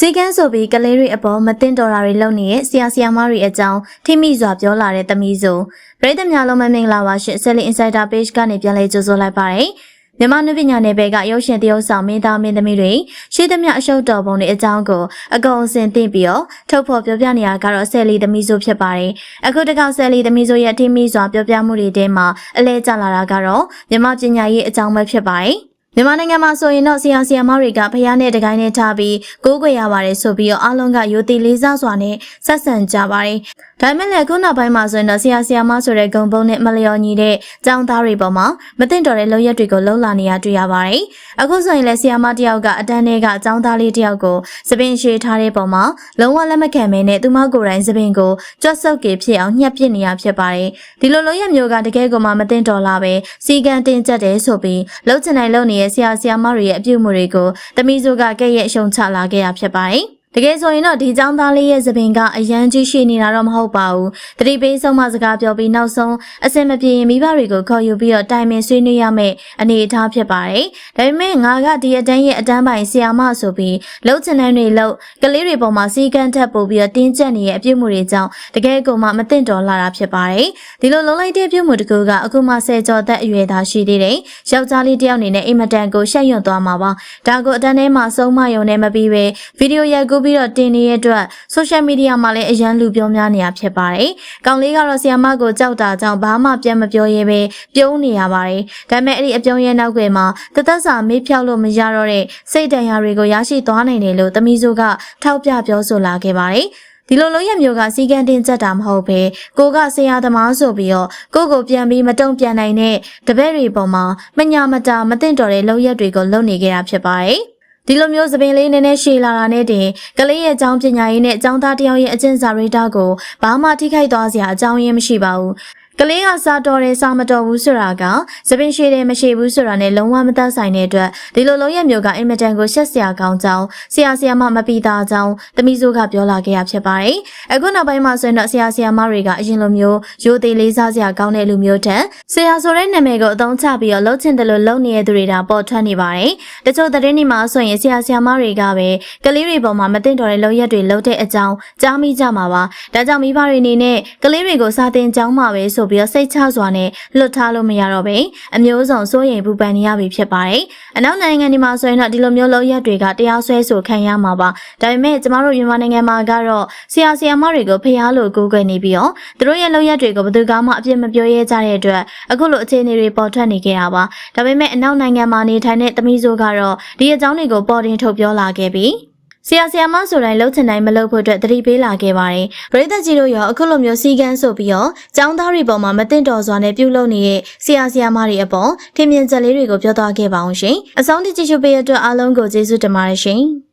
စီကန်းဆိုပြီးကလေးတွေအပေါ်မတင်တော်တာတွေလုပ်နေတဲ့ဆရာဆရာမတွေအကြောင်းထိမိစွာပြောလာတဲ့သမီးစုပရိသတ်များလုံးမမင်္ဂလာပါရှင် Selling Insider Page ကနေပြန်လည်ကြိုဆိုလိုက်ပါတယ်မြန်မာနုပညာနယ်ပယ်ကရုပ်ရှင်သရုပ်ဆောင်မင်းသားမင်းသမီးတွေရှေးသမျှအရှုပ်တော်ပုံတွေအကြောင်းကိုအကုန်အစင်သိပြီးတော့ထုတ်ဖော်ပြောပြနေရတာကတော့ဆယ်လီသမီးစုဖြစ်ပါတယ်အခုတစ်ခါဆယ်လီသမီးစုရဲ့ထိမိစွာပြောပြမှုတွေထဲမှာအလဲကျလာတာကတော့မြန်မာပညာရေးအကြောင်းပဲဖြစ်ပါတယ် မြန်မာနိုင်ငံမှာဆိုရင်တော့ဆရာဆရာမတွေကဖះနဲ့တကိုင်းနဲ့ထားပြီးကိုးကွယ်ရပါတယ်ဆိုပြီးတော့အားလုံးကရိုသေလေးစားစွာနဲ့ဆက်ဆံကြပါတယ်။ဒါပေမဲ့လည်းခုနောက်ပိုင်းမှာဆိုရင်တော့ဆရာဆရာမဆိုတဲ့ဂုံပုံနဲ့မလျော်ညီတဲ့ចောင်းသားတွေပေါ်မှာမသိတော်တဲ့လုပ်ရက်တွေကိုလှုံ့လာနေရတွေ့ရပါတယ်။အခုဆိုရင်လည်းဆရာမတစ်ယောက်ကအတန်းထဲကចောင်းသားလေးတစ်ယောက်ကိုစပင်ရှည်ထားတဲ့ပုံမှာလုံးဝလက်မခံမဲနဲ့သူမကိုယ်တိုင်စပင်ကိုကြွတ်ဆုပ်ကေဖြစ်အောင်ညှက်ပစ်နေရဖြစ်ပါတယ်။ဒီလိုလုပ်ရက်မျိုးကတကယ်ကိုမှမသိတော်လာပဲစီကံတင်ကျက်တယ်ဆိုပြီးလှုပ်ချင်တိုင်းလှုပ်နေတဲ့ဆရာဆရာမတွေရဲ့အပြုအမူတွေကိုတမီစုကကဲ့ရဲ့အရှုံချလာခဲ့ရဖြစ်ပါတယ်။ တကယ်ဆိုရင်တော့ဒီចောင်းသားလေးရဲ့သပင်ကအရန်ကြီးရှိနေတာတော့မဟုတ်ပါဘူး။တတိပေးဆုံးမစကားပြောပြီးနောက်ဆုံးအစင်မပြေရင်မိဘတွေကိုခေါ်ယူပြီးတော့တိုင်ပင်ဆွေးနွေးရမယ့်အနေအထားဖြစ်ပါတယ်။ဒါပေမဲ့ငါကဒီအတန်းရဲ့အတန်းပိုင်ဆီယာမဆိုပြီးလှုပ်ချင်တဲ့တွေလှုပ်ကလေးတွေပေါ်မှာစီကန်းထပ်ပို့ပြီးတော့တင်းကျပ်နေရဲ့အပြုတ်မှုတွေကြောင့်တကယ်ကိုမှမသိတော်လာတာဖြစ်ပါတယ်။ဒီလိုလုံးလိုက်တဲ့ပြုတ်မှုတစ်ခုကအခုမှဆယ်ကျော်သက်အရွယ်သားရှိသေးတယ်။ယောက်ျားလေးတစ်ယောက်အနေနဲ့အိမ်မတန်ကိုရှက်ရွံ့သွားမှာပါ။ဒါကိုအတန်းထဲမှာဆုံးမယုံနဲ့မပြီးပဲဗီဒီယိုရိုက်ကူးပြီးတော့တင်နေတဲ့အတွက် social media မှာလည်းအရန်လူပြောများနေတာဖြစ်ပါတယ်။ကောင်လေးကတော့ဆီယမကိုကြောက်တာကြောင့်ဘာမှပြန်မပြောရဲပဲပြုံးနေရပါတယ်။ဒါပေမဲ့အဲ့ဒီအပြုံးရဲနောက်ွယ်မှာတသက်စာမေးဖြောက်လို့မရတော့တဲ့စိတ်တန်ရာတွေကိုရရှိသွားနိုင်တယ်လို့သမီးစုကထောက်ပြပြောဆိုလာခဲ့ပါတယ်။ဒီလိုလုံးရမျိုးကစီကံတင်ချက်တာမဟုတ်ပဲကိုကဆရာသမားဆိုပြီးတော့ကိုကိုပြန်ပြီးမတုံ့ပြန်နိုင်တဲ့တပည့်တွေပေါ်မှာမညာမတာမသိမ့်တော်တဲ့လောက်ရက်တွေကိုလုပ်နေကြတာဖြစ်ပါတယ်။ ဒီလိုမျိုးသပင်လေးနည်းနည်းရှည်လာတာနဲ့တင်ကလေးရဲ့အကြောင်းပညာရေးနဲ့အကြောင်းသားတယောက်ရဲ့အကျင့်စာရိတ္တကိုဘာမှထိခိုက်သွားစရာအကြောင်းရင်းမရှိပါဘူး ကလေးကစားတော်တယ်စားမတော်ဘူးဆိုတာကသပင်ရှိတယ်မရှိဘူးဆိုတာနဲ့လုံးဝမသက်ဆိုင်တဲ့အတွက်ဒီလိုလုံးရမျိုးကအင်မတန်ကိုရှက်စရာကောင်းကြောင်းဆရာဆရာမမပီတာကြောင်းတမိဆိုးကပြောလာခဲ့ရဖြစ်ပါတယ်။အခုနောက်ပိုင်းမှာဆိုရင်တော့ဆရာဆရာမတွေကအရင်လိုမျိုးရိုသေလေးစားစရာကောင်းတဲ့လူမျိုးတန်ဆရာဆိုတဲ့နာမည်ကိုအသုံးချပြီးတော့လှုပ်ချင်တယ်လို့လုပ်နေတဲ့သူတွေဒါပေါ်ထွက်နေပါတယ်။တချို့သတင်းတွေမှာဆိုရင်ဆရာဆရာမတွေကပဲကလေးတွေပေါ်မှာမသိတော်တဲ့လုပ်ရက်တွေလုပ်တဲ့အကြောင်းကြားမိကြမှာပါ။ဒါကြောင့်မိဘတွေအနေနဲ့ကလေးတွေကိုစာသင်ကျောင်းမှာပဲဆိုပြီးတော့စိတ်ချစွာနဲ့လွတ်ထားလို့မရတော့ပဲအမျိုးစုံစိုးရိမ်ပူပန်နေရပြီဖြစ်ပါတယ်။အနောက်နိုင်ငံတွေမှာဆိုရင်တော့ဒီလိုမျိုးလုပ်ရက်တွေကတရားစွဲဆိုခံရမှာပါ။ဒါပေမဲ့ကျမတို့မြန်မာနိုင်ငံမှာကတော့ဆရာဆရာမတွေကိုဖျားလို့ကိုးကွယ်နေပြီးတော့သူတို့ရဲ့လုပ်ရက်တွေကိုဘယ်သူကမှအပြစ်မပြောရဲကြတဲ့အတွက်အခုလိုအခြေအနေတွေပေါ်ထွက်နေကြတာပါ။ဒါပေမဲ့အနောက်နိုင်ငံမှာနေထိုင်တဲ့သမီးဆိုကတော့ဒီအကြောင်းတွေကိုပေါ်တင်ထုတ်ပြောလာခဲ့ပြီး ဆရာဆရာမဆိုတိုင်းလှုပ်ချင်တိုင်းမလှုပ်ဖို့အတွက်တတိပေးလာခဲ့ပါတယ်။ပရိသတ်ကြီးတို့ရောအခုလိုမျိုးစီကန်းဆိုပြီးတော့ចောင်းသားတွေပေါ်မှာမသိတော်စွာနဲ့ပြုလုပ်နေတဲ့ဆရာဆရာမတွေအပေါ်ထင်မြင်ချက်လေးတွေကိုပြောသွားခဲ့ပါအောင်ရှင်။အဆုံးထိကြည့်ရှုပေးရတဲ့အတွက်အားလုံးကိုကျေးဇူးတင်ပါတယ်ရှင်။